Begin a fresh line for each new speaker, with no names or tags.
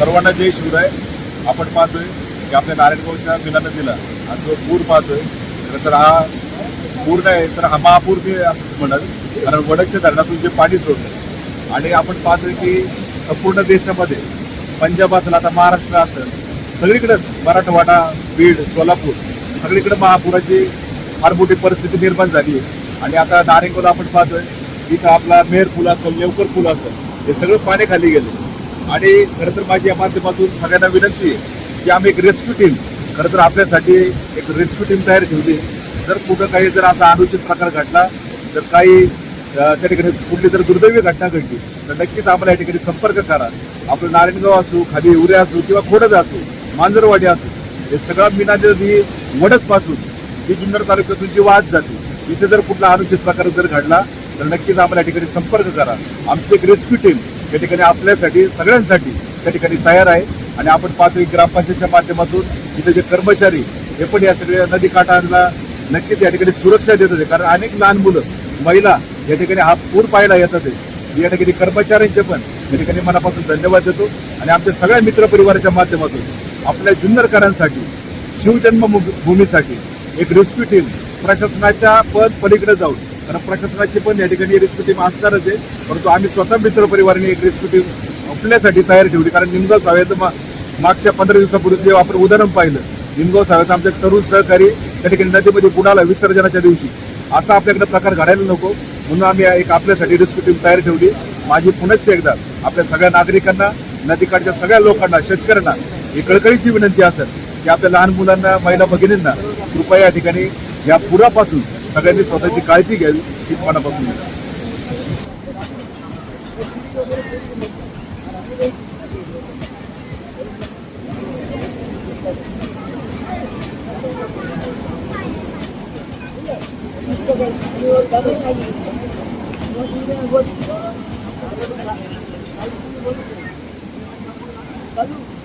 सर्वांना जय शिवराय. आपण पाहतोय की आपल्या नारायणगावच्या मिला नदीला हा जो पूर पाहतोय खरं तर हा पूर नाही तर हा महापूर मी असं म्हणत. कारण वडकच्या धरणातून जे पाणी सोडलं आणि आपण पाहतोय की संपूर्ण देशामध्ये पंजाब असेल आता महाराष्ट्र असेल सगळीकडेच मराठवाडा बीड सोलापूर सगळीकडे महापुराची फार मोठी परिस्थिती निर्माण झाली आहे. आणि आता नारायणगावला आपण पाहतोय इथं आपला मेहर पूल असेल नेवकर पूल असेल हे सगळं पाणी खाली गेलं. आणि खरं तर माझी या माध्यमातून सगळ्यांना विनंती आहे की आम्ही एक रेस्क्यू टीम खरं तर आपल्यासाठी एक रेस्क्यू टीम तयार ठेवली. जर कुठं काही जर असा अनुचित प्रकार घडला तर काही त्या ठिकाणी कुठली जर दुर्दैवी घटना घडली तर नक्कीच आम्हाला या ठिकाणी संपर्क करा. आपलं नारायणगाव असू खाली उरे असू किंवा खोडद असू मांजरवाडी असू हे सगळं मीना नदी वडदपासून जी जुन्नर तालुक्यातून जी वाद जाते इथे जर कुठला अनुचित प्रकार जर घडला तर नक्कीच आम्हाला या ठिकाणी संपर्क करा. आमची एक रेस्क्यू टीम या ठिकाणी आपल्यासाठी सगळ्यांसाठी त्या ठिकाणी तयार आहे. आणि आपण पाहतोय ग्रामपंचायतच्या माध्यमातून इथे जे कर्मचारी हे पण या सगळ्या नदी काठांना नक्कीच या ठिकाणी सुरक्षा देत होते. कारण अनेक लहान मुलं महिला या ठिकाणी हा पूर पाहायला येतात आहे. या ठिकाणी कर्मचाऱ्यांचे पण या ठिकाणी मनापासून धन्यवाद देतो. आणि आमच्या सगळ्या मित्रपरिवाराच्या माध्यमातून आपल्या जुन्नरकरांसाठी शिवजन्मभूमीसाठी एक रेस्क्यू टीम प्रशासनाच्या पद पलीकडे जाऊन कारण प्रशासनाची पण या ठिकाणी रेस्क्यू टीम असणारच आहे. परंतु आम्ही स्वतः मित्रपरिवाराने एक रेस्क्यू टीम आपल्यासाठी तयार ठेवली. कारण निमगाव साव्याचं मा- मागच्या पंधरा दिवसापूर्वी जेव्हा आपण उदाहरण पाहिलं निमगाव साव्याचा आमच्या तरुण सहकारी त्या ठिकाणी नदीमध्ये बुडाला विसर्जनाच्या दिवशी असा आपल्याकडे प्रकार घडायला नको. म्हणून आम्ही एक आपल्यासाठी रेस्क्यू टीम तयार ठेवली. माझी पुनश्च एकदा आपल्या सगळ्या नागरिकांना नदीकाठच्या सगळ्या लोकांना शेतकऱ्यांना ही कळकळीची विनंती असेल की आपल्या लहान मुलांना महिला भगिनींना कृपया या ठिकाणी या पुरापासून सगळ्यांनी स्वतःची काळजी घ्यावी हीच मनापासून विनंती.
Thank you.